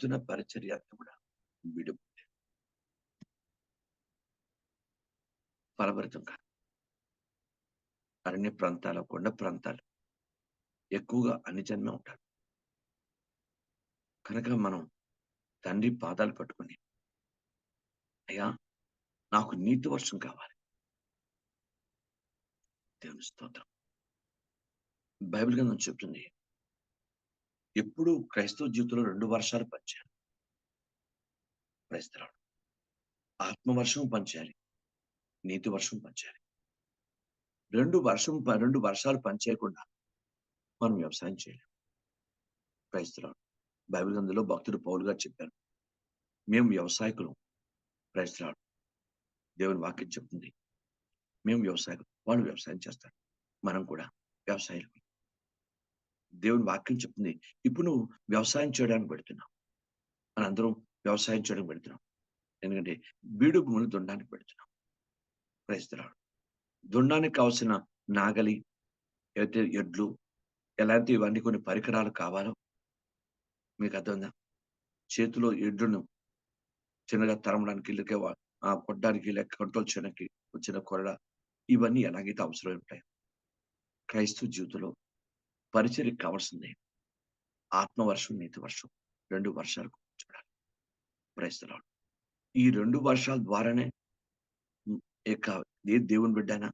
వెళుతున్న పరిచర్య అంతా కూడా విడుపు ఫలభరితం కాదు. అరణ్య ప్రాంతాల కొండ ప్రాంతాలు ఎక్కువగా అన్ని జన్మే ఉంటారు. కనుక మనం తండ్రి పాదాలు పట్టుకొని అయ్యా నాకు నీతి వర్షం కావాలి. దేవుని స్తోత్రం. బైబిల్ గ్రంథం చెప్తుంది ఎప్పుడు క్రైస్తవ జీవితంలో రెండు వర్షాలు పంచాలి క్రైస్తవుడు ఆత్మవర్షం పంచాలి నీతి వర్షం పంచాలి రెండు వర్షం ప- రెండు వర్షాలు పనిచేయకుండా మనం వ్యవసాయం చేయలేము క్రైస్తవుడు బైబిల్ అందులో భక్తుడు పౌలు గారు చెప్పారు. మేము వ్యవసాయకులు. క్రైస్తవుడు దేవుని వాక్యం చెప్తుంది. మేము వ్యవసాయకులు. వాళ్ళు వ్యవసాయం చేస్తారు. మనం కూడా వ్యవసాయాలు దేవుని వాక్యం చెప్తుంది. ఇప్పుడు నువ్వు వ్యవసాయం చేయడానికి పెడుతున్నావు. మన అందరం వ్యవసాయం చేయడానికి పెడుతున్నాం. ఎందుకంటే బీడు భూములు దుండానికి పెడుతున్నాం. క్రైస్తరాడు దుండానికి కావాల్సిన నాగలి అయితే ఎడ్లు ఎలాంటి ఇవన్నీ కొన్ని పరికరాలు కావాలో మీకు అర్థమైందా? చేతిలో ఎడ్లను చిన్నగా తరమడానికి లేక ఆ కొట్టడానికి లేక కంట్రోల్ చేయడానికి వచ్చిన కొరడ ఇవన్నీ ఎలాగైతే అవసరం ఉంటాయి క్రైస్తవ జీవితంలో పరిచర్కి కావాల్సింది ఆత్మవర్షం నీతి వర్షం రెండు వర్షాలు చూడాలి. క్రైస్తవులు ఈ రెండు వర్షాల ద్వారానే యొక్క ఏ దేవుని బిడ్డైనా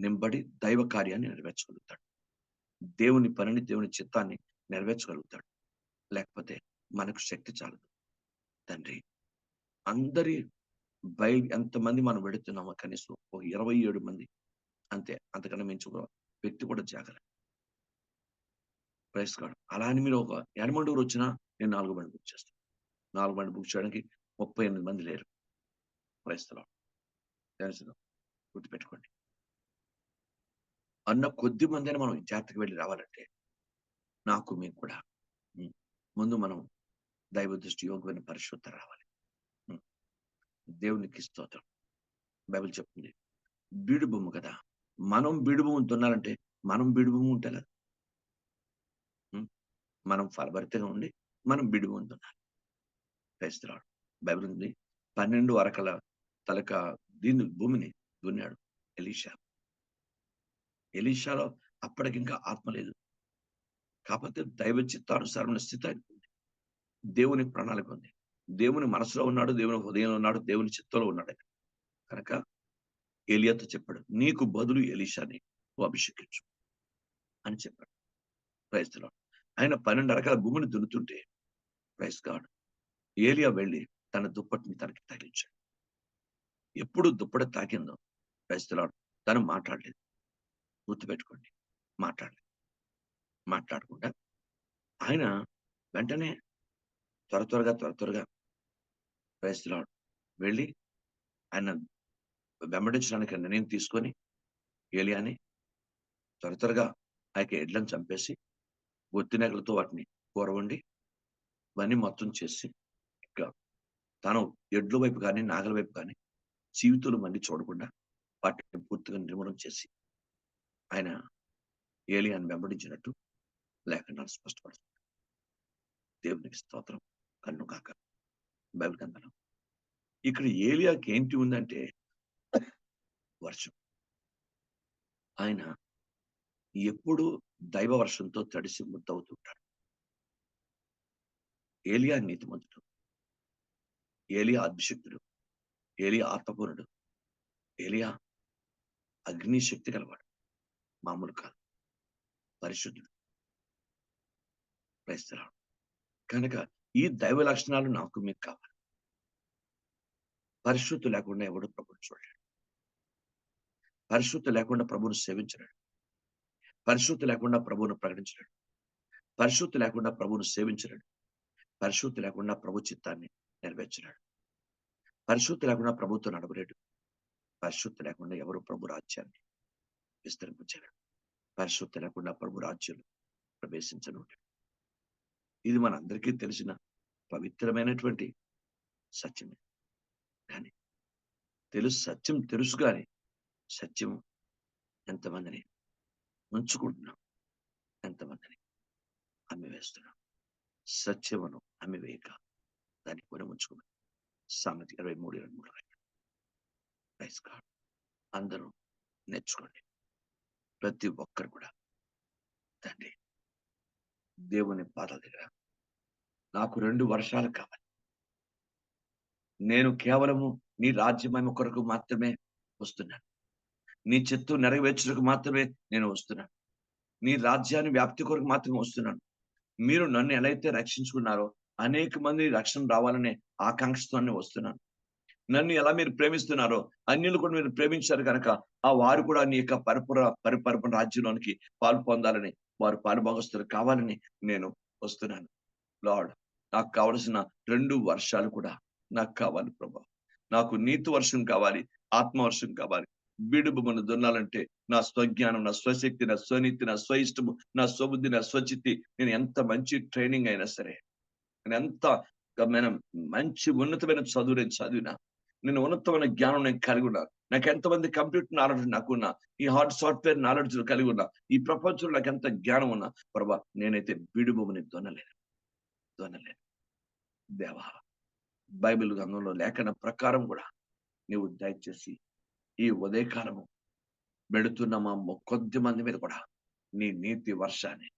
నింబడి దైవ కార్యాన్ని నెరవేర్చగలుగుతాడు. దేవుని పనిని దేవుని చిత్తాన్ని నెరవేర్చగలుగుతాడు. లేకపోతే మనకు శక్తి చాలదు. తండ్రి అందరి బయ ఎంతమంది మనం పెడుతున్నామో కనీసం ఒక ఇరవై ఏడు మంది అంతే అంతకన్నా మించి ఒక వ్యక్తి కూడా జాగ్రత్త ప్రైస్ కాడు అలా అని మీరు ఒక ఎడమండూరు వచ్చినా నేను నాలుగు బండి బుక్ చేస్తాను నాలుగు బండి బుక్ చేయడానికి ముప్పై ఎనిమిది మంది లేరు. క్రైస్తలో గుర్తుపెట్టుకోండి. అన్న కొద్ది మందిని మనం జాగ్రత్తగా వెళ్ళి రావాలంటే నాకు మీకు కూడా ముందు మనం దైవ దృష్టి యోగమైన పరిశుద్ధ రావాలి. దేవునికి స్తోత్రం. బైబిల్ చెప్తుంది. బీడుభూమి కదా. మనం బీడు భూమి దున్నాలంటే మనం బీడుభూమి ఉంటే కదా మనం ఫలభరితగా ఉండి మనం బిడి భూమి క్రైస్తరాడు బైబిల్ ఉంది. పన్నెండు అరకల తలక దీన్ని భూమిని దున్నాడు ఎలీషా. ఎలీషాలో అప్పటికింకా ఆత్మ లేదు. కాకపోతే దైవ చిత్తానుసారమైన స్థితి ఆయనకు దేవుని ప్రణాళిక ఉంది. దేవుని మనసులో ఉన్నాడు దేవుని హృదయంలో ఉన్నాడు దేవుని చిత్తంలో ఉన్నాడు. కనుక ఏలియాతో చెప్పాడు నీకు బదులు ఎలీషాని అభిషేకించు అని చెప్పాడు. క్రైస్తలో ఆయన పన్నెండు రకాల భూమిని దున్నుతుంటే ప్రైస్ గాడ్ ఏలియా వెళ్ళి తన దుప్పటిని తనకి తగిలించాడు. ఎప్పుడు దుప్పటి తాకిందో క్రైస్తలాడు తను మాట్లాడలేదు. గుర్తుపెట్టుకోండి మాట్లాడలేదు. మాట్లాడకుండా ఆయన వెంటనే త్వర త్వరగా త్వర త్వరగా క్రైస్తలాడు వెళ్ళి ఆయన వెంబడించడానికి నిర్ణయం తీసుకొని ఏలియాని త్వర త్వరగా ఆయన ఎడ్లను చంపేసి ఒత్తినగలతో వాటిని కూర వండి ఇవన్నీ మొత్తం చేసి ఇంకా తాను ఎడ్ల వైపు కానీ నాగల వైపు కానీ జీవితంలో మళ్ళీ చూడకుండా వాటిని పూర్తిగా నిర్మూలన చేసి ఆయన ఏలియాన్ని వెంబడించినట్టు లేఖనాలు స్పష్టపడుతుంది. దేవునికి స్తోత్రం. కన్ను కాక. బైబిల్ గ్రంథంలో. ఇక్కడ ఏలియాకి ఏంటి ఉందంటే వర్షం. ఆయన ఎప్పుడు దైవ వర్షంతో తడిసి ముద్దవుతుంటాడు. ఏలియా నీతిమంతుడు. ఏలియా అభిషక్తుడు. ఏలియా ఆత్మపూర్ణుడు. ఏలియా అగ్ని శక్తి గలవాడు. మామూలు కాదు. పరిశుద్ధుడు. క్రైస్తరాడు కనుక ఈ దైవ లక్షణాలు నాకు మీకు కావాలి. పరిశుద్ధి లేకుండా ఎవడు ప్రభుని చూడలేడు. పరిశుద్ధి లేకుండా ప్రభుని సేవించలేడు. పరిశుద్ధి లేకుండా ప్రభువును ప్రకటించలేడు. పరిశుద్ధి లేకుండా ప్రభువును సేవించలేడు. పరిశుద్ధి లేకుండా ప్రభు చిత్తాన్ని నెరవేర్చలేడు. పరిశుద్ధి లేకుండా ప్రభుత్వం నడవలేడు. పరిశుద్ధి లేకుండా ఎవరు ప్రభు రాజ్యాన్ని విస్తరింపలేడు పరిశుద్ధి లేకుండా ప్రభు రాజ్యాలు ప్రవేశించను ఇది మన అందరికీ తెలిసిన పవిత్రమైనటువంటి సత్యమే. కానీ తెలుసు సత్యం తెలుసు కానీ సత్యం ఎంతమందిని ఉంచుకుంటున్నాం. ఎంతమందిని అమ్మి వేస్తున్నాం సత్యమును అమ్మి వేయక దాన్ని కొని ఉంచుకున్నాం. సామెత ఇరవై మూడు ఇరవై మూడు రైస్ కార్డ్ అందరూ నేర్చుకోండి. ప్రతి ఒక్కరు కూడా తండ్రి దేవుని పాదాల దగ్గర నాకు రెండు వర్షాలు కావాలి. నేను కేవలము నీ రాజ్యమే కొరకు మాత్రమే వస్తున్నాను. నీ చిత్తు నెరవేర్చుటకు మాత్రమే నేను వస్తున్నాను నీ రాజ్యాన్ని వ్యాప్తి కొరకు మాత్రమే వస్తున్నాను. మీరు నన్ను ఎలా అయితే రక్షించుకున్నారో అనేక మంది రక్షణ రావాలనే ఆకాంక్షతోనే వస్తున్నాను. నన్ను ఎలా మీరు ప్రేమిస్తున్నారో అన్యులు కూడా మీరు ప్రేమించారు కనుక ఆ వారు కూడా నీ యొక్క పరపుర పరిపరపణ రాజ్యంలోనికి పాలు పొందాలని వారు పాలుభాగస్తులు కావాలని నేను వస్తున్నాను. లార్డ్ నాకు కావలసిన రెండు వర్షాలు కూడా నాకు కావాలి ప్రభా. నాకు నీతి వర్షం కావాలి ఆత్మవర్షం కావాలి. బీడుబొమ్మను దున్నాలంటే నా స్వజ్ఞానం నా స్వశక్తి నా స్వనీతి నా స్వ ఇష్టము నా స్వబుద్ధి నా స్వచితి నేను ఎంత మంచి ట్రైనింగ్ అయినా సరే నేను ఎంత మనం మంచి ఉన్నతమైన చదువు నేను చదివినా నేను ఉన్నతమైన జ్ఞానం నేను కలిగి ఉన్నా నాకు ఎంతమంది కంప్యూటర్ నాలెడ్జ్ నాకున్నా ఈ హార్డ్ సాఫ్ట్వేర్ నాలెడ్జ్ కలిగి ఉన్నా ఈ ప్రపంచంలో నాకు ఎంత జ్ఞానం ఉన్నా ప్రభా నేనైతే బీడుబొమ్మని దొనలేను దొనలేను. దేవా బైబిల్ గ్రంథంలో లేఖన ప్రకారం కూడా నీవు దయచేసి ఈ ఉదయకాలము పెడుతున్న మా కొద్ది మంది మీద కూడా నీ నీతి వర్షాన్ని.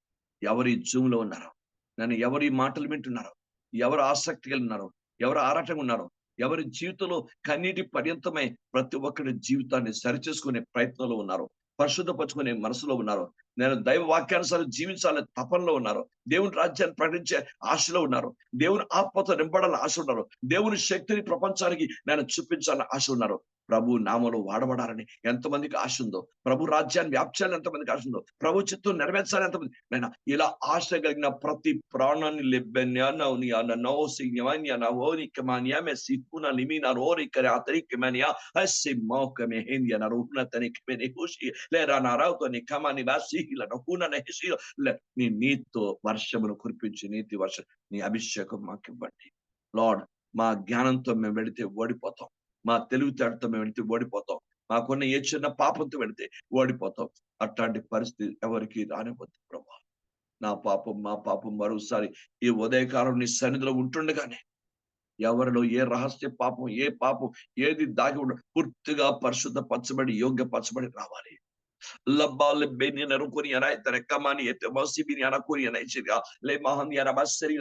ఎవరి జూమ్లో ఉన్నారో నన్ను ఎవరి మాటలు వింటున్నారో ఎవరు ఆసక్తి కలిగి ఉన్నారో ఎవరు ఆరాటంగా ఉన్నారో ఎవరి జీవితంలో కన్నీటి పర్యంతమై ప్రతి ఒక్కరి జీవితాన్ని సరిచేసుకునే ప్రయత్నంలో ఉన్నారు పరిశుద్ధపరచుకునే మనసులో ఉన్నారు నేను దైవ వాక్యానుసారం జీవించాలనే తపనలో ఉన్నారు. దేవుని రాజ్యాన్ని ప్రకటించే ఆశలో ఉన్నారు. దేవుని ఆత్మతో నింపడాలని ఆశ ఉన్నారు. దేవుని శక్తిని ప్రపంచానికి నేను చూపించాలని ఆశ ఉన్నారు. ప్రభు నామలో వాడబడాలని ఎంతమందికి ఆశ ఉందో ప్రభు రాజ్యాన్ని వ్యాప్చాలని ఎంతమందికి ఆశ ఉందో ప్రభు చిత్తం నెరవేర్చాలని ఎంతమంది నేను ఇలా ఆశ కలిగిన ప్రతి ప్రాణాన్ని లెబ్బెన్యాని నోసిన్యమన్య నవోనికమాన్యమే నీ నీతో వర్షమును కురిపించి నీతి వర్షం నీ అభిషేకం మాకు ఇవ్వండి లార్డ్ మా జ్ఞానంతో మేము వెళితే ఓడిపోతాం. మా తెలివితేటతో మేము వెళితే ఓడిపోతాం. మాకున్న ఏ చిన్న పాపంతో వెళితే ఓడిపోతాం. అట్లాంటి పరిస్థితి ఎవరికి రానివ్వద్దు ప్రభా. నా పాపం మా పాపం మరోసారి ఈ ఉదయకాలం నీ సన్నిధిలో ఉంటుండగానే ఎవరిలో ఏ రహస్య పాపం ఏ పాపం ఏది దాగి ఉండ పూర్తిగా పరిశుద్ధ పరచబడి యోగ్య పరచబడి రావాలి. లబ్బాలు బెని నరుకొని అనాయి తన కమాని ఎత్తే మసిబిని అనకొని అనాయి చిరిగా లే మహన్ యన బస్సరి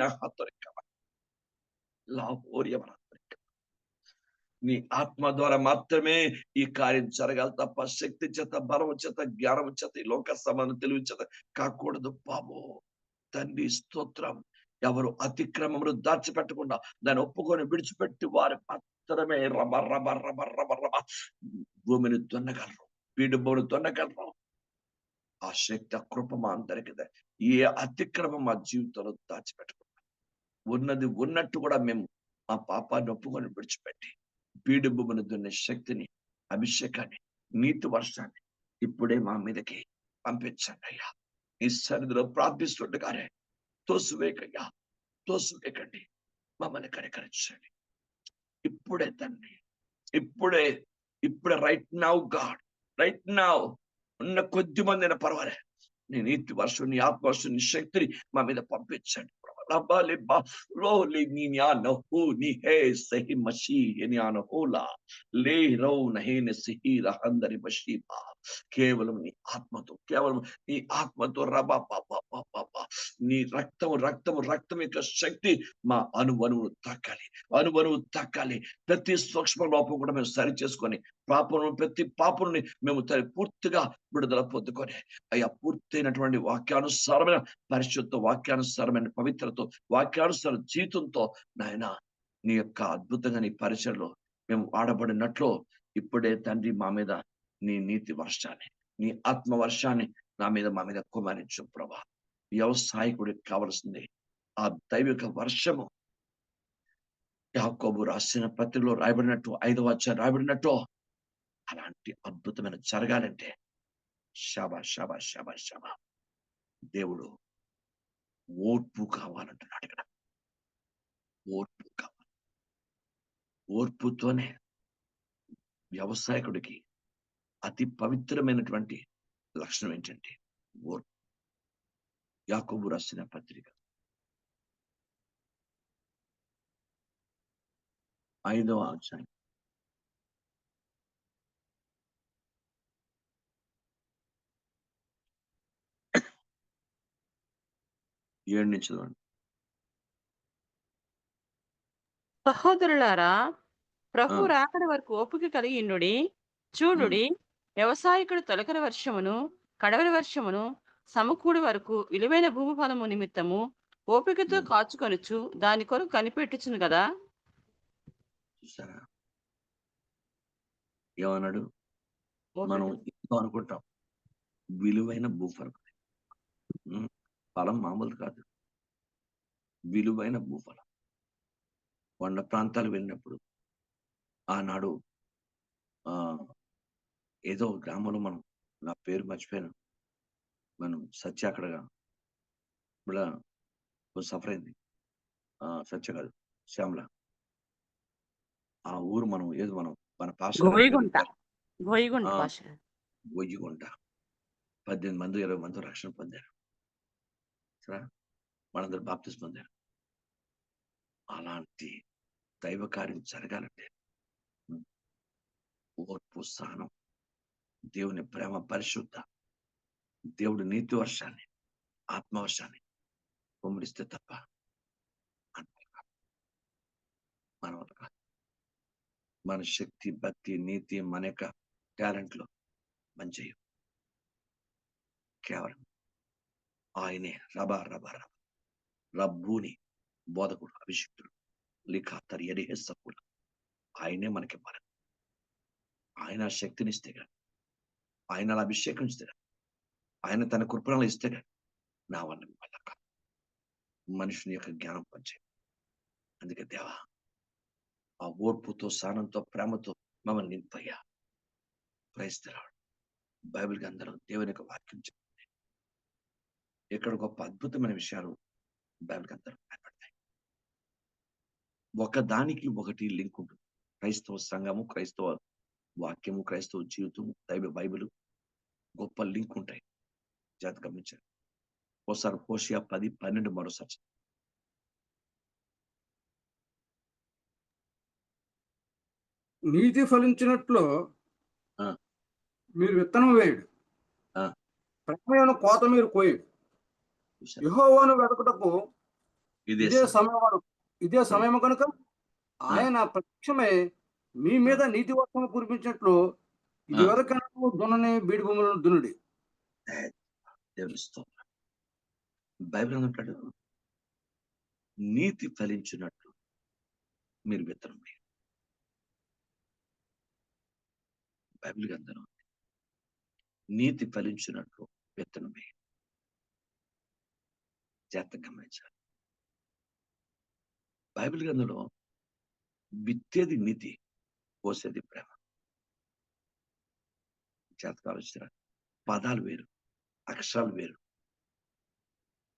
నీ ఆత్మ ద్వారా మాత్రమే ఈ కార్యం జరగాలి తప్ప శక్తి చేత బలం చేత జ్ఞానం చేత ఈ లోక సమానం తెలివి చేత కాకూడదు బాబు తండ్రి స్తోత్రం ఎవరు అతిక్రమములు దాచిపెట్టకుండా దాన్ని ఒప్పుకొని విడిచిపెట్టి వారు మాత్రమే రబ రబ రబ రబ రబ భూమిని దున్నగలరు వీడు భూమిని ఆ శక్తి ఆ కృప మా అందరికీ ఏ అతిక్రమం మా జీవితంలో దాచిపెట్టుకున్నాం. ఉన్నది ఉన్నట్టు కూడా మేము మా పాపాన్ని ఒప్పుకొని విడిచిపెట్టి బీడు దున్నే శక్తిని అభిషేకాన్ని నీతి వర్షాన్ని ఇప్పుడే మా మీదకి పంపించండి అయ్యా. ఈ సన్నిధిలో ప్రార్థిస్తుండగానే తోసివేకయ్యా తోసివేకండి మమ్మల్ని కనికరించండి. ఇప్పుడే తండ్రి ఇప్పుడే ఇప్పుడే right now God right now ఉన్న కొద్ది మంది అయినా పర్వాలే. నీ నీతి వర్షం నీ ఆత్మ వర్షం నీ శక్తిని మా మీద పంపించండి. రబాలి బా రోలి నీ జ్ఞాన హూ నీ హే సహి మషీ జ్ఞాన హోలా. లే రౌ నహేన సిహి రహందరి మషీబా. కేవలం నీ ఆత్మతో కేవలం నీ ఆత్మతో రబా పాపా పాపా నీ రక్తము రక్తము రక్తం యొక్క శక్తి మా అనువనువు తక్కాలి అనువనువు తగ్గాలి ప్రతి సూక్ష్మ లోపం కూడా మేము సరి చేసుకొని పాపను ప్రతి పాపని మేము పూర్తిగా విడుదల పొందుకొని అయ్యా పూర్తయినటువంటి వాక్యానుసారమైన పరిశుద్ధ వాక్యానుసారమైన పవిత్రతో వాక్యానుసార జీవితంతో నాయన నీ యొక్క అద్భుతంగా నీ పరిచయలో మేము ఆడబడినట్లు ఇప్పుడే తండ్రి మా మీద నీ నీతి వర్షాన్ని నీ ఆత్మ వర్షాన్ని నా మీద మా మీద కుమారించు ప్రభా. వ్యవసాయకుడికి కావలసింది. ఆ దైవిక వర్షము. యాకోబు రాసిన పత్రికలో రాయబడినట్టు ఐదవ అధ్యాయం రాయబడినట్టు అలాంటి అద్భుతమైన జరగాలంటే శబ శబ శబ శబ. దేవుడు ఓర్పు కావాలంటున్నాడు ఇక్కడ ఓర్పు కావాలి. ఓర్పుతోనే వ్యవసాయకుడికి అతి పవిత్రమైనటువంటి లక్షణం ఏంటంటే ఓర్పు. యాకోబు రాసిన పత్రిక ఐదవ అధ్యాయం ఏడు నుంచి చదవండి సహోదరులారా ప్రభు. రాకడ వరకు ఓపిక కలిగి చూడుడి వ్యవసాయకుడు తొలకరి వర్షమును కడవరి వర్షమును సమకూడి వరకు విలువైన భూమి ఫలము నిమిత్తము ఓపికతో. కాచుకొనుచు దాని కొరకు కనిపెట్టుచును కదా? చూసారా ఏమన్నాడు. మనం అనుకుంటాం. విలువైన భూఫలం. ఫలం మామూలు కాదు. విలువైన భూఫలం. కొండ ప్రాంతాలు వెళ్ళినప్పుడు ఆనాడు ఆ ఏదో గ్రామంలో మనం నా పేరు మర్చిపోయాను. మనం సత్య అక్కడ సఫర్ అయింది. సత్య కాదు శ్యామల. ఆ ఊరు మనం ఏదో మనం మన. భాష గొయ్యిగుంట పద్దెనిమిది మంది ఇరవై మంది రక్షణ పొందారు. సరే? మనందరూ బాప్తిస్ పొందారు. అలాంటి దైవ కార్యం జరగాలంటే ఓర్పు సహనం దేవుని ప్రేమ పరిశుద్ధ దేవుడి నీతి వర్షాన్ని ఆత్మవర్షాన్ని కుమ్మరిస్తే తప్ప మన కాదు. మన శక్తి భక్తి నీతి మన యొక్క టాలెంట్లు మంచి కేవలం ఆయనే రబా రబా రబ. రబ్బుని బోధకుడు అభిషిక్తుడు లిఖా తరియరి హెస్సకుడు ఆయనే మనకి మనం ఆయన శక్తినిస్తే శక్తిని కానీ ఆయన అభిషేకం ఇస్తే ఆయన తన కృపణలు ఇస్తే నా వల్ల వల్ల కాదు. మనుషుని యొక్క జ్ఞానం పంచే అందుకే దేవా ఆ ఓర్పుతో సానంతో ప్రేమతో మమ్మల్ని నింపయ్యా. ప్రయత్నిస్తున్నాడు బైబిల్ గ్రంథంలో దేవుని యొక్క వాక్యం చెప్తుంది. ఇక్కడ గొప్ప అద్భుతమైన విషయాలు బైబిల్ గ్రంథంలో కనపడతాయి ఒకదానికి ఒకటి లింక్ ఉంటుంది. క్రైస్తవ సంఘము క్రైస్తవ వాక్యము క్రైస్తవ జీవితము దైవ బైబిల్ గొప్ప లింక్ ఉంటాయి. జాత గమనించారు ఒకసారి హోషియా పది పన్నెండు మరోసారి నీతి ఫలించినట్లు. మీరు విత్తనం వేయుడు. ప్రమేయను కోత మీరు కోయుడు? యెహోవాను వెతకుటకు ఇదే సమయం. ఇదే సమయం కనుక ఆయన ప్రత్యక్షమై మీ మీద నీతి వర్షం కురిపించినట్లు వరకు దున్నని బీడి భూములను దున్నుడి దేవునిస్తాం బైబిల్ అంటాడు నీతి ఫలించినట్లు మీరు విత్తనం వేయండి బైబిల్ గ్రంథం ఉంది. నీతి ఫలించినట్లు విత్తనం వేయండి గమనించాలి. బైబిల్ గ్రంథంలో విత్తేది నీతి పోసేది ప్రేమ. జాగ్రత్తగా ఆలోచించారా పదాలు వేరు. అక్షరాలు వేరు.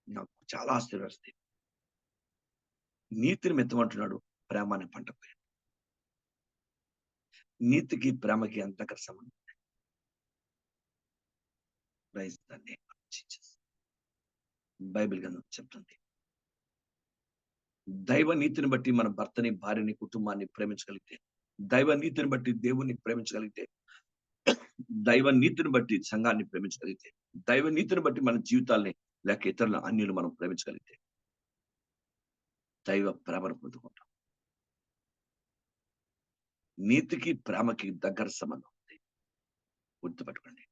నాకు చాలా ఆశ్చర్యం వస్తాయి నీతిని మెత్తమంటున్నాడు ప్రేమ అనే పంట పోయాడు నీతికి ప్రేమకి ఎంత సంబంధం? బైబిల్ గ్రంథం చెప్తుంది. దైవ నీతిని బట్టి మన భర్తని భార్యని కుటుంబాన్ని ప్రేమించగలిగితే దైవ నీతిని బట్టి దేవుణ్ణి ప్రేమించగలిగితే దైవ నీతిని బట్టి సంఘాన్ని ప్రేమించగలిగితే దైవ నీతిని బట్టి మన జీవితాల్ని లేక ఇతరుల అన్యులు మనం ప్రేమించగలిగితే దైవ ప్రేమను పొందుకుంటాం. నీతికి ప్రేమకి దగ్గర సంబంధం ఉంది. గుర్తుపెట్టుకోండి.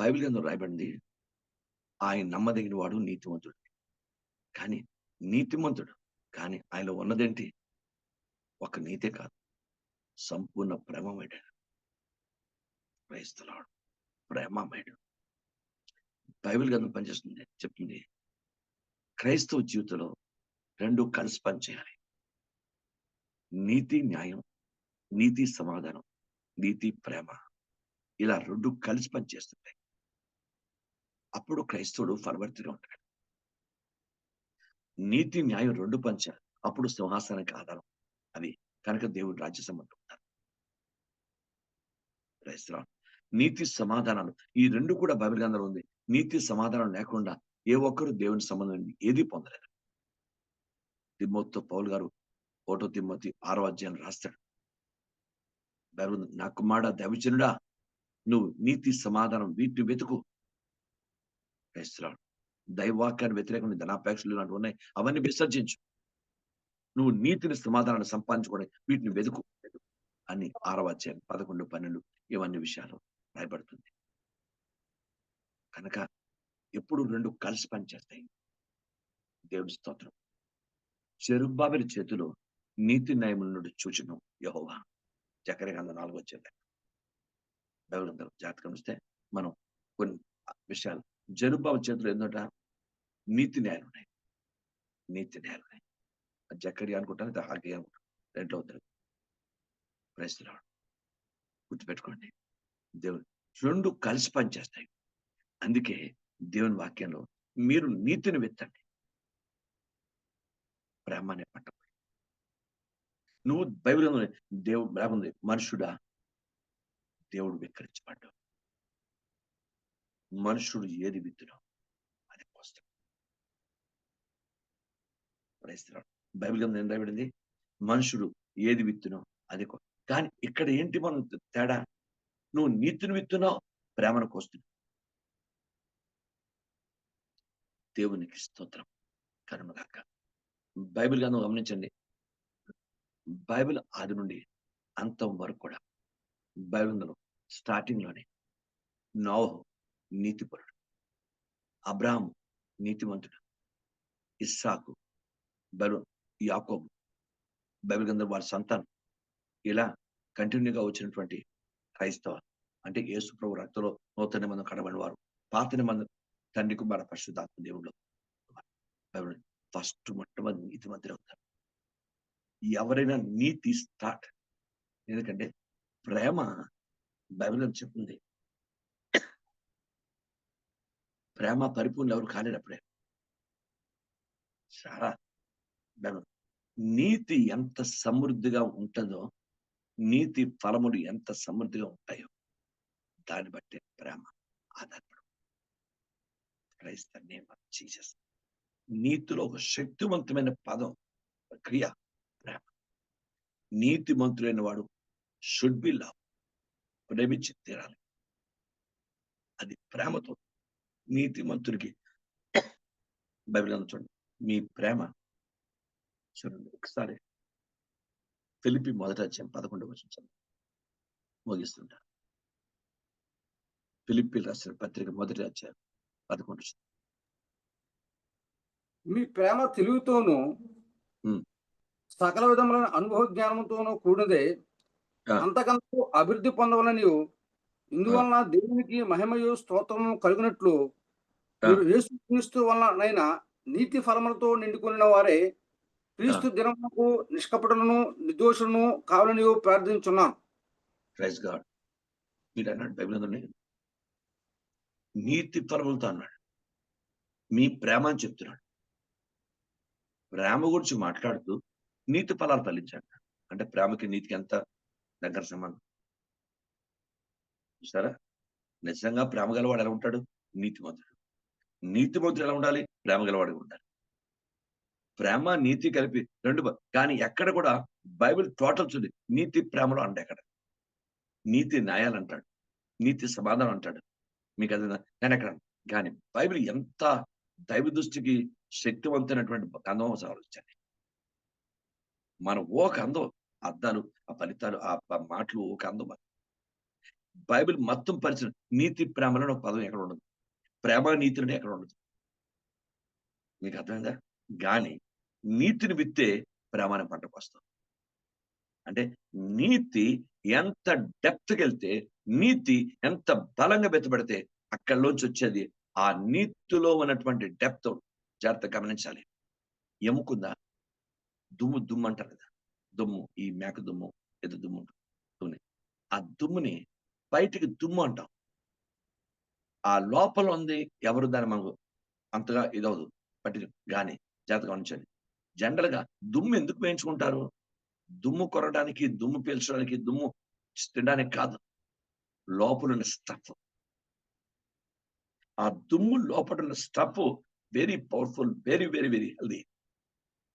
బైబిల్ గ్రంథం రాయబడింది ఆయన నమ్మదగిన వాడు నీతిమంతుడు. కానీ నీతిమంతుడు కానీ ఆయన ఉన్నదేంటి? ఒక నీతే కాదు. సంపూర్ణ ప్రేమ వేడాడు క్రైస్తలాడు ప్రేమమేడు బైబిల్ గంధం పనిచేస్తుంది. చెప్తుంది. క్రైస్తవ జీవితంలో రెండు కలిసి పనిచేయాలి నీతి న్యాయం నీతి సమాధానం నీతి ప్రేమ. ఇలా రెండు కలిసి పనిచేస్తుంటాయి అప్పుడు క్రైస్తవుడు ఫలవర్తిగా ఉంటాడు. నీతి న్యాయం రెండు పంచాలి అప్పుడు సింహాసనానికి ఆధారం అది. కనుక దేవుడు రాజ్య సంబంధం ఉంటారు క్రైస్తవ నీతి సమాధానాలు. ఈ రెండు కూడా బైబిల్ గ్రంథంలో ఉంది. నీతి సమాధానం లేకుండా ఏ ఒక్కరు దేవుని సంబంధం ఏది పొందలేదు. తిమ్మోత్తో పౌల్ గారు ఓటో తిమ్మతి ఆరో అధ్యాయం రాస్తాడు. బైబిల్ నా కుమారుడ దవిచనుడా నువ్వు నీతి సమాధానం వీటిని వెతుకు. దైవాక్యాన్ని వ్యతిరేకంగా ధనాపేక్షలు ఇలాంటివి ఉన్నాయి. అవన్నీ విసర్జించు. నువ్వు నీతిని సమాధానాన్ని సంపాదించుకోవడం వీటిని వెతుకు అని ఆరవ అధ్యాయం పదకొండు పన్నెండు ఇవన్నీ విషయాలు. రాయబడుతుంది కనుక ఎప్పుడు రెండు కలిసి పనిచేస్తాయి దేవుడి స్తోత్రం. చెరుబాబిలి చేతిలో నీతి న్యాయముల నుండి సూచన యహోవా. చక్కెర గంధ నాలుగు వచ్చేది బైబిల్ జాతకం ఇస్తే మనం కొన్ని విషయాలు. జరుబాబు చేతిలో ఏంటంట? నీతి న్యాయాలు ఉన్నాయి నీతి న్యాయాలు ఉన్నాయి జక్కడి అనుకుంటాను ఇది హాకి అనుకుంటాను రెండో అవుతుంది ప్రశ్న గుర్తుపెట్టుకోండి. దేవుడు రెండు కలిసి పనిచేస్తాయి. అందుకే దేవుని వాక్యంలో మీరు నీతిని వెత్తండి. ప్రేమ అనే పట్టం. నువ్వు బైబిల్ దేవుడు ప్రేమ ఉంది మనుషుడా? దేవుడు వికరించబడ్డావు మనుషుడు ఏది విత్తునో అది పోస్తాడు. బైబిల్ గ్రంథం ఏం రాబడింది మనుషుడు ఏది విత్తునో అది కానీ ఇక్కడ ఏంటి మనం తేడా? నువ్వు నీతిని విత్తున్నావు ప్రేమను కోస్తున్నావు. దేవునికి స్తోత్రం. కరుణగాక బైబిల్ గాను గమనించండి. బైబిల్ ఆది నుండి అంతం వరకు కూడా బైబిల్ స్టార్టింగ్లోనే నోహు నీతిపరుడు అబ్రాహము నీతిమంతుడు ఇస్సాకు బైబిల్ యాకోబు బైబిల్ గ్రంథం వారి సంతానం ఇలా కంటిన్యూగా వచ్చినటువంటి క్రైస్తవ అంటే యేసు ప్రభు రక్తంలో నూతన నిబంధన కడబడి వారు పాత నిబంధన తండ్రి కుమార పరిశుద్ధాత్మ దేవుడు ఫస్ట్ మొట్టమొదటి నీతి మంత్రి అవుతారు. ఎవరైనా నీతి స్టార్ట్ ఎందుకంటే ప్రేమ బైబిల్ చెప్తుంది. ప్రేమ పరిపూర్ణ ఎవరు కాలేనప్పుడే చాలా నీతి ఎంత సమృద్ధిగా ఉంటుందో నీతి ఫలములు ఎంత సమృద్ధిగా ఉంటాయో దాన్ని బట్టి ప్రేమ ఆధారపడు క్రైస్త నేమ్ జీసస్. నీతిలో ఒక శక్తివంతమైన పదం క్రియ ప్రేమ. నీతిమంతుడైన వాడు షుడ్ బి లవ్ ప్రేమించి తీరాలి. అది ప్రేమతో నీతిమంతుడికి బైబిల్ గ్రంథం చూడండి. మీ ప్రేమ చూడండి. ఒకసారి ఫిలిపి మొదట అధ్యాయం పదకొండు వచ్చిన ముగిస్తుంటా ఫిలిప్పి రాసిన పత్రిక మొదటి అధ్యాయం పదకొండు. మీ ప్రేమ తెలివితోనూ ఉమ్. సకల విధములైన అనుభవ జ్ఞానంతోనూ కూడినదే. అంతకంతకు అభివృద్ధి పొందవలని ఇందువలన దేవునికి మహిమయు స్తోత్రము కలిగినట్లు. మీరు యేసు క్రీస్తు వలనైనా నీతి ఫలములతో నిండుకున్న వారే క్రీస్తు దినములకు నిష్కపటులను నిర్దోషులను కావాలని ప్రార్థించున్నాం. ప్రైజ్ గాడ్ అన్నాడు బైబిల్ నీతి ఫలములతో అన్నాడు. మీ ప్రేమ అని చెప్తున్నాడు. ప్రేమ గురించి మాట్లాడుతూ నీతి ఫలాలు ఫలించాడు. అంటే ప్రేమకి నీతికి ఎంత దగ్గర సంబంధం? చూసారా? నిజంగా ప్రేమ గలవాడు ఎలా ఉంటాడు? నీతిమంతుడు. నీతిమంతుడు ఎలా ఉండాలి? ప్రేమ గలవాడు ఉండాలి. ప్రేమ నీతి కలిపి రెండు కానీ ఎక్కడ కూడా బైబిల్ టోటల్ చూడండి నీతి ప్రేమలో అంట ఎక్కడ? నీతి న్యాయాలు అంటాడు నీతి సమాధానం అంటాడు. మీకు అది నేను ఎక్కడ? కానీ బైబిల్ ఎంత దైవ దృష్టికి శక్తివంతమైనటువంటి గంధం ఆలోచించండి మన ఓ అందం అర్థాలు ఆ ఫలితాలు ఆ మాటలు ఒక అందం బైబిల్ మొత్తం పరిచయం నీతి ప్రేమలో ఒక పదం ఎక్కడ ఉండదు. ప్రేమ నీతిని ఎక్కడ ఉండదు. మీకు అర్థమైందా? గాని నీతిని విత్తే ప్రమాణం పంటకు వస్తాం అంటే నీతి ఎంత డెప్త్కి వెళ్తే నీతి ఎంత బలంగా బెత్తబడితే అక్కడిలోంచి వచ్చేది ఆ నీతిలో ఉన్నటువంటి డెప్త్. జాగ్రత్త గమనించాలి. ఎముకుందా? దుమ్ము దుమ్ము అంటారు కదా. దుమ్ము ఈ మేక దుమ్ము ఏదో దుమ్ము దుమ్ముని. ఆ దుమ్ముని బయటికి దుమ్ము అంటాం. ఆ లోపల ఉంది ఎవరు దాన్ని మనకు అంతగా ఇదవదు పట్టి గాని జాగ్రత్త గమనించండి. జనరల్గా దుమ్ము ఎందుకు వేయించుకుంటారు? దుమ్ము కొరడానికి దుమ్ము పీల్చడానికి దుమ్ము తినడానికి కాదు. లోపలున్న స్టఫ్. ఆ దుమ్ము లోపల ఉన్న stuff very powerful very very very healthy.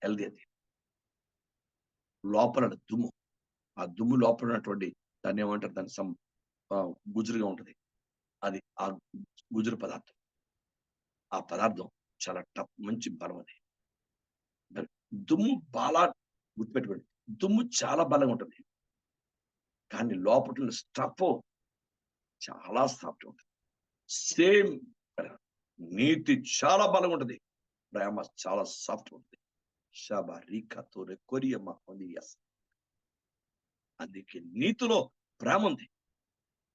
Healthy అది. లోపల దుమ్ము. ఆ దుమ్ము లోపల ఉన్నటువంటి దాన్ని ఏమంటారు? దాని సం గుజురుగా ఉంటుంది. అది ఆ గుజురు పదార్థం. ఆ పదార్థం చాలా టఫ్ మంచి బలం అది. దుమ్ము బాగా గుర్తుపెట్టుకోండి. దుమ్ము చాలా బలంగా ఉంటుంది. కానీ లోపల స్టఫ్ చాలా సాఫ్ట్ ఉంటుంది. సేమ్ నీతి చాలా బలంగా ఉంటుంది. ప్రేమ చాలా సాఫ్ట్ ఉంటుంది. షాబా కొరియమ్మ ఉంది అందుకే నీతిలో ప్రేమ ఉంది.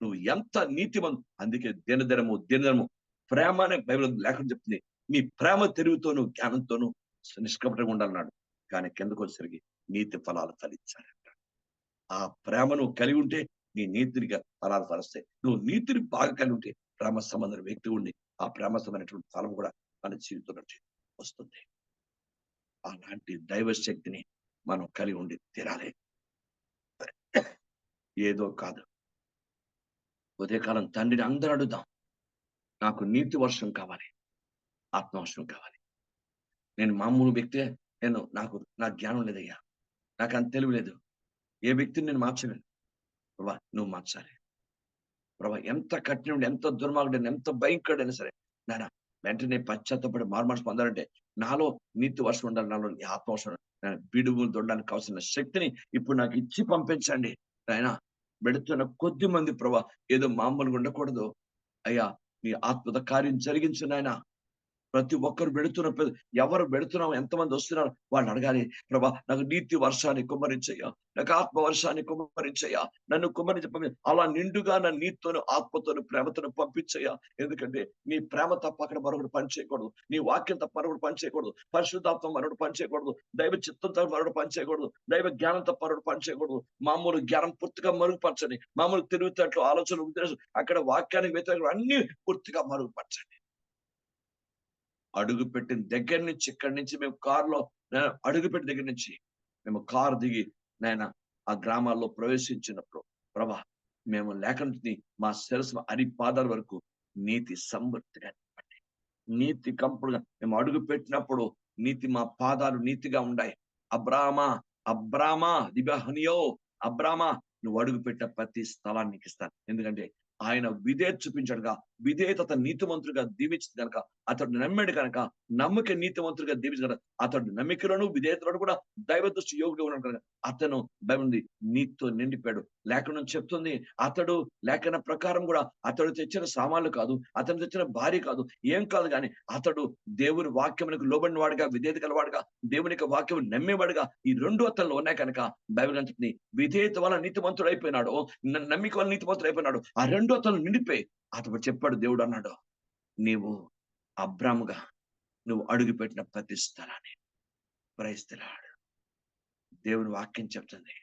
నువ్వు ఎంత నీతిమంతు అందుకే దినదినము దినదినము ప్రేమ అనే బైబిల్ లేకుండా చెప్తుంది. మీ ప్రేమ తెలివితోను జ్ఞానంతోను నిష్కపటంగా ఉండాలన్నాడు. కానీ కిందకు వచ్చేసరికి నీతి ఫలాలు ఫలించాలి ఆ ప్రేమ నువ్వు కలిగి ఉంటే నీ నీతిని ఫలాలు ఫలిస్తాయి. నువ్వు నీతిని బాగా కలిగి ఉంటే ప్రేమ సంబంధం వ్యక్తి ఉండి ఆ ప్రేమ సంబంధమైనటువంటి ఫలం కూడా మన జీవితంలో వస్తుంది. అలాంటి దైవ శక్తిని మనం కలిగి ఉండి తీరాలి. ఏదో కాదు. ఉదయకాలం తండ్రిని అందరూ అడుగుదాం. నాకు నీతి వర్షం కావాలి. ఆత్మవర్షం కావాలి. నేను మామూలు వ్యక్తే నేను నాకు నా జ్ఞానం లేదయ్యా. నాకు అంత తెలివి లేదు. ఏ వ్యక్తిని నేను మార్చలేను. ప్రభా నువ్వు మార్చాలి. ప్రభా ఎంత కఠినుడు ఎంత దుర్మార్గుడైనా ఎంత భయంకరుడైనా సరే నాయన వెంటనే పశ్చాత్తపడి మార్మార్స్ పొందాలంటే నాలో నీతి వర్షం ఉండాలి నాలో నీ ఆత్మవర్షం బిడుగులు దొండడానికి కావాల్సిన శక్తిని ఇప్పుడు నాకు ఇచ్చి పంపించండి. ఆయన పెడుతున్న కొద్ది మంది ప్రభా ఏదో మామూలుగా ఉండకూడదు. అయ్యా నీ ఆత్మత కార్యం జరిగించు నాయన. ప్రతి ఒక్కరు పెడుతున్న ఎవరు పెడుతున్నాం ఎంతమంది వస్తున్నారు వాళ్ళు అడగాలి. ప్రభా నాకు నీతి వర్షాన్ని కుమ్మరించయ్యా. నాకు ఆత్మ వర్షాన్ని కుమ్మరించయ్యా. నన్ను కుమ్మరించి పంపి అలా నిండుగా నా నీతితోను ఆత్మతోను ప్రేమతోను పంపించయ్యా. ఎందుకంటే నీ ప్రేమ తప్ప అక్కడ మరొకటి పని చేయకూడదు నీ వాక్యం తప్ప మరొకటి పని చేయకూడదు పరిశుద్ధాత్మ మరొకటి పని చేయకూడదు దైవ చిత్తం తప్ప మరొకటి పని చేయకూడదు దైవ జ్ఞానం తప్ప మరొకటి పని చేయకూడదు మామూలు జ్ఞానం పూర్తిగా మరుగుపరచండి. మామూలు తెలివితేటలు ఆలోచన ఉద్దేశం అక్కడ వాక్యానికి వ్యతిరేకం అన్ని పూర్తిగా మరుగుపరచండి. అడుగు పెట్టిన దగ్గర నుంచి ఇక్కడి నుంచి మేము కారులో అడుగు పెట్టిన దగ్గర నుంచి మేము కారు దిగి నాయన ఆ గ్రామాల్లో ప్రవేశించినప్పుడు ప్రభా మేము లేఖని మా శిరస్సు అరిపాదాల వరకు నీతి సమృద్ధిగా నింపండి నీతి కంపుడుగా మేము అడుగు పెట్టినప్పుడు నీతి మా పాదాలు నీతిగా ఉన్నాయి అబ్రామా అబ్రామా దిబహనియో అబ్రామా నువ్వు అడుగు పెట్టిన ప్రతి స్థలాన్ని ఇస్తాను. ఎందుకంటే ఆయన విధేయత చూపించాడుగా విధేయత అతను నీతిమంతుడిగా దీవించింది కనుక అతడు నమ్మాడు కనుక నమ్మక నీతిమంతుడిగా దీవించాడు కనుక అతడు నమ్మికలను విధేయతలను కూడా దైవ దృష్టి యోగుగా ఉన్నాడు కనుక అతను బైబిల్ నీతితో నిండిపోయాడు. లేఖనం చెప్తుంది. అతడు లేఖన ప్రకారం కూడా అతడు తెచ్చిన సామాన్లు కాదు అతను తెచ్చిన భార్య కాదు ఏం కాదు కానీ అతడు దేవుని వాక్యమునకు లోబడిన వాడుగా విధేయత గలవాడుగా దేవుని యొక్క వాక్యం నమ్మేవాడుగా ఈ రెండు అతనిలో ఉన్నాయి కనుక బైబిల్ విధేయత వల్ల నీతిమంతుడు అయిపోయినాడు. నమ్మిక వల్ల నీతిమంతుడు అయిపోయినాడు. ఆ రెండు అతను నిండిపోయి అతడు చెప్పాడు దేవుడు అన్నాడు నీవు అబ్రాముగా నువ్వు అడుగు పెట్టిన ప్రతి స్థలాన్ని ప్రయత్నిస్తున్నాడు. దేవుని వాక్యం చెప్తుంది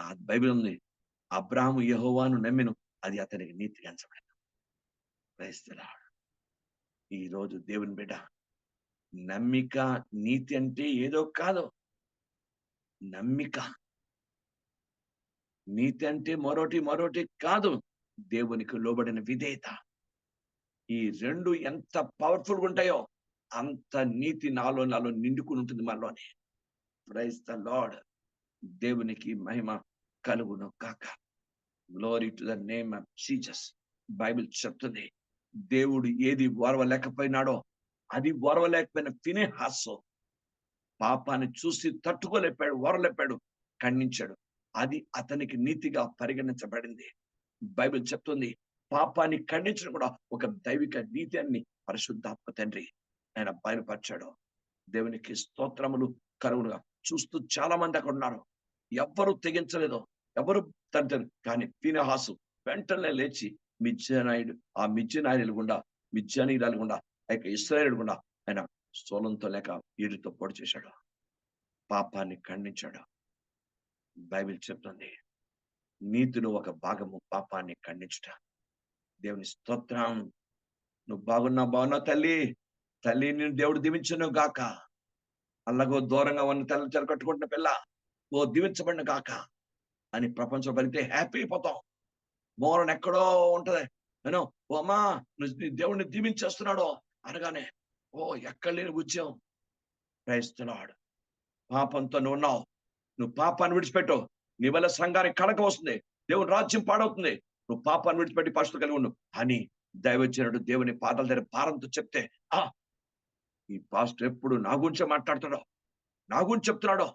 ఆ బైబిల్ ఉంది అబ్రాము యహోవాను నమ్మెను అది అతనికి నీతిగా ఎంచబడింది క్రైస్తలాడు ఈ రోజు దేవుని బిడ్డ నమ్మిక నీతి అంటే ఏదో కాదు. నమ్మిక. నీతి అంటే మరోటి మరోటి కాదు. దేవునికి లోబడిన విధేయత. ఈ రెండు ఎంత పవర్ఫుల్గా ఉంటాయో అంత నీతి నాలో నాలో నిండుకుని ఉంటుంది మనలోనే. ప్రైజ్ ద లాడ్ దేవునికి మహిమ కలుగును కాక glory to the name of Bible చెప్తుంది దేవుడు ఏది ఓర్వలేకపోయినాడో అది ఓర్వలేకపోయిన ఫినేహాసు పాపాన్ని చూసి తట్టుకోలేపాడు ఓరలేపాడు ఖండించాడు. అది అతనికి నీతిగా పరిగణించబడింది. బైబిల్ చెప్తుంది పాపాన్ని ఖండించడం కూడా ఒక దైవిక నీతి అని పరిశుద్ధాత్మ తండ్రి ఆయన బయలుపరిచాడు. దేవునికి స్తోత్రములు కరువులుగా చూస్తూ చాలా మంది అక్కడ ఉన్నారు. ఎవ్వరు తెగించలేదు. ఎవరు తంటారు కానీ పీనహాసు వెంటనే లేచి మిజ్జనాయుడు ఆ మిజ్జనాయుడు గుండా మిజ్జనీయురాలు గుండా ఆ యొక్క ఇస్రాయేల్ గుండా ఆయన సోలంతో లేక ఈడుతో పొడి చేశాడు. పాపాన్ని ఖండించాడు. బైబిల్ చెప్తుంది నీతిలో ఒక భాగము పాపాన్ని ఖండించుట. దేవుని స్తోత్రం. నువ్వు బాగున్నా బాగున్నావు తల్లి. తల్లి నేను దేవుడు దీవించను గాక. అల్లగో దూరంగా ఉన్న తెల్ల చెర కట్టుకుంటున్న పిల్ల ఓ దీవించబడిన కాక అని ప్రపంచం పలితే హ్యాపీ అయిపోతాం. మోరన్ ఎక్కడో ఉంటది. నేను ఓ అమ్మా నువ్వు నీ దేవుడిని దీవించేస్తున్నాడు అనగానే ఓ ఎక్కడ లేని ఉద్యమం. ప్రయత్నిస్తున్నాడు పాపంతో నువ్వు ఉన్నావు. నువ్వు పాపాన్ని విడిచిపెట్టు. నీ వల్ల సంఘానికి కడక వస్తుంది. దేవుని రాజ్యం పాడవుతుంది. నువ్వు పాపాన్ని విడిచిపెట్టి పరిస్థితులు కలిగి ఉండు అని దైవజనుడు దేవుని పాటలు దగ్గర భారంతో చెప్తే ఆ ఈ పాస్టర్ ఎప్పుడు నా గురించే మాట్లాడుతాడో నా గురించి చెప్తున్నాడో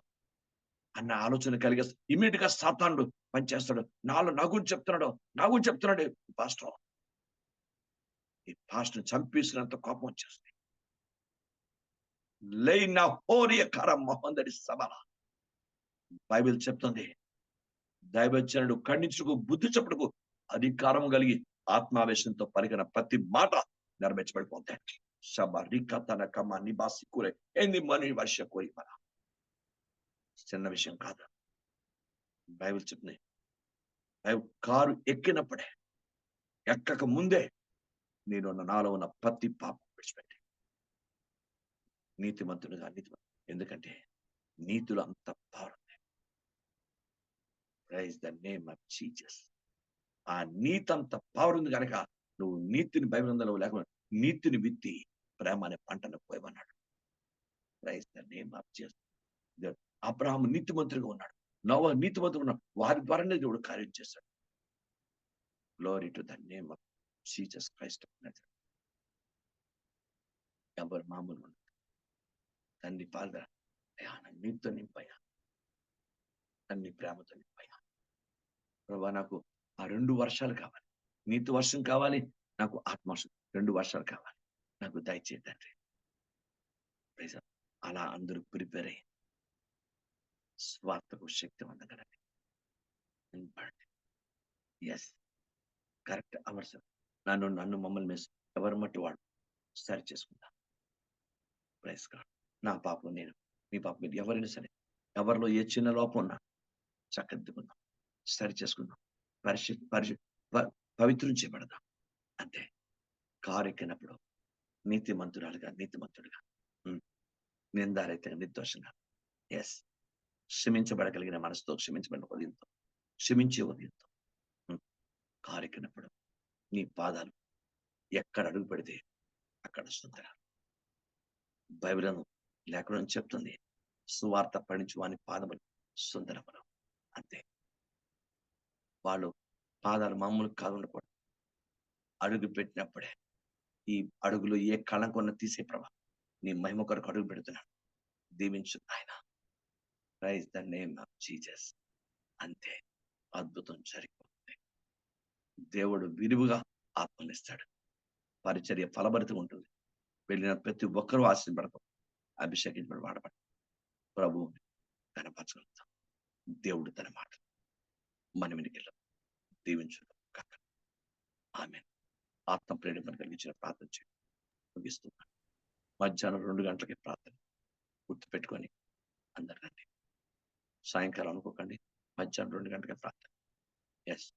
అన్న ఆలోచన కలిగే ఇమీడియట్గా సాతానుడు పనిచేస్తాడు. నాలో నా గురించి చెప్తున్నాడు నా గురించి చెప్తున్నాడు ఈ పాస్టర్. ఈ పాస్టర్ చంపేసినంత కోపం వచ్చేస్తుంది. లైన హోరియకర మహందరి సభల. బైబిల్ చెప్తుంది దైవచనుడు ఖండించుకు బుద్ధి చెప్పుడుకు అధికారం కలిగి ఆత్మావేశంతో పలికిన ప్రతి మాట నెరవేర్చబడిపోతాయి. శబ తన కమ నిబాసి ఏంది మని వర్ష కోరి మన చిన్న విషయం కాదు బైబిల్ చెప్తున్నాయి బైబిల్ కారు ఎక్కినప్పుడే ఎక్కక ముందే నేను నాలో ఉన్న ప్రతి పాపం విడిచిపెట్టి నీతిమంతుడుగా నీతి ఎందుకంటే నీతులు అంత పవర్ ఉంది praise the name of Jesus ఆ నీతి అంత పవర్ ఉంది కనుక నువ్వు నీతిని బైబిల్ లేకుండా నీతిని విత్తి ప్రేమ అనే పంటను పోయమన్నాడు. ప్రైజ్ ద నేమ్ అబ్రహాం నీతిమంతుడిగా ఉన్నాడు. నవ నీతిమంతుడు ఉన్నాడు. వారి ద్వారానే దేవుడు కార్యం చేశాడు glory to the name of Jesus Christ ఎవరు మామూలు ఉండదు తండ్రి పాల్గొన అయ్యా నీతో నింపయ్యా. తండ్రి ప్రేమతో నింపయ్యా. ప్రభా నాకు ఆ రెండు వర్షాలు కావాలి. నీతి వర్షం కావాలి. నాకు ఆత్మవర్షం రెండు వర్షాలు కావాలి. నాకు దయచేయి అలా అందరూ ప్రిపేర్ అయ్యి స్వార్థకు శక్తి అందగలండి ఎస్ కరెక్ట్ అవర్స్ నన్ను నన్ను మమ్మల్ని మిస్ ఎవరు మట్టి వాడు సరి చేసుకుందాం ప్రైస్ గాడ్ నా పాపం నేను మీ పాపం మీరు ఎవరైనా సరే ఎవరిలో ఏ చిన్న లోపం ఉన్నా చక్కదిద్దుకుందాం సరి చేసుకుందాం. పరిశు పరిశు పవిత్రం చేయబడదాం. అంతే. కారు ఎక్కినప్పుడు నీతిమంతురాలుగా నీతిమంతుడుగా. నిందారైతే నిర్దోషంగా. ఎస్ క్షమించబడగలిగిన మనసుతో క్షమించబడిన ఉదయంతో క్షమించే ఉదయంతో కారెక్కినప్పుడు నీ పాదాలు ఎక్కడ అడుగు పెడితే అక్కడ సుందర బైబిలను లేఖనం చెప్తుంది. సువార్త పఠించు వాని పాదములు సుందరములు. అంతే. వాళ్ళు పాదాలు మామూలు కాదు అడుగు పెట్టినప్పుడే ఈ అడుగులో ఏ కళంకొన్న తీసే ప్రభా నీ మహిమ కొరకు అడుగు పెడుతున్నాను దీవించు ఆయన praise the name of Jesus అంతే. అద్భుతం జరిగిపోతుంది. దేవుడు విరివిగా ఆత్మనిస్తాడు పరిచర్య ఫలభరితం ఉంటుంది. వెళ్ళిన ప్రతి ఒక్కరూ ఆశీర్పడతాం అభిషేకించబడి వాడబడి. ప్రభువు కనపరచగలుగుతాం దేవుడు తన మాట మన వెనుకెళ్ళం దీవించు కాక ఆత్మ ప్రేరణ కలిగించిన ప్రార్థన చేయండి. ముగిస్తున్నాను. మధ్యాహ్నం రెండు గంటలకి ప్రార్థన గుర్తు పెట్టుకొని అందరు రండి సాయంకాలం అనుకోకండి. మధ్యాహ్నం రెండు గంటలకి ప్రార్థన. ఎస్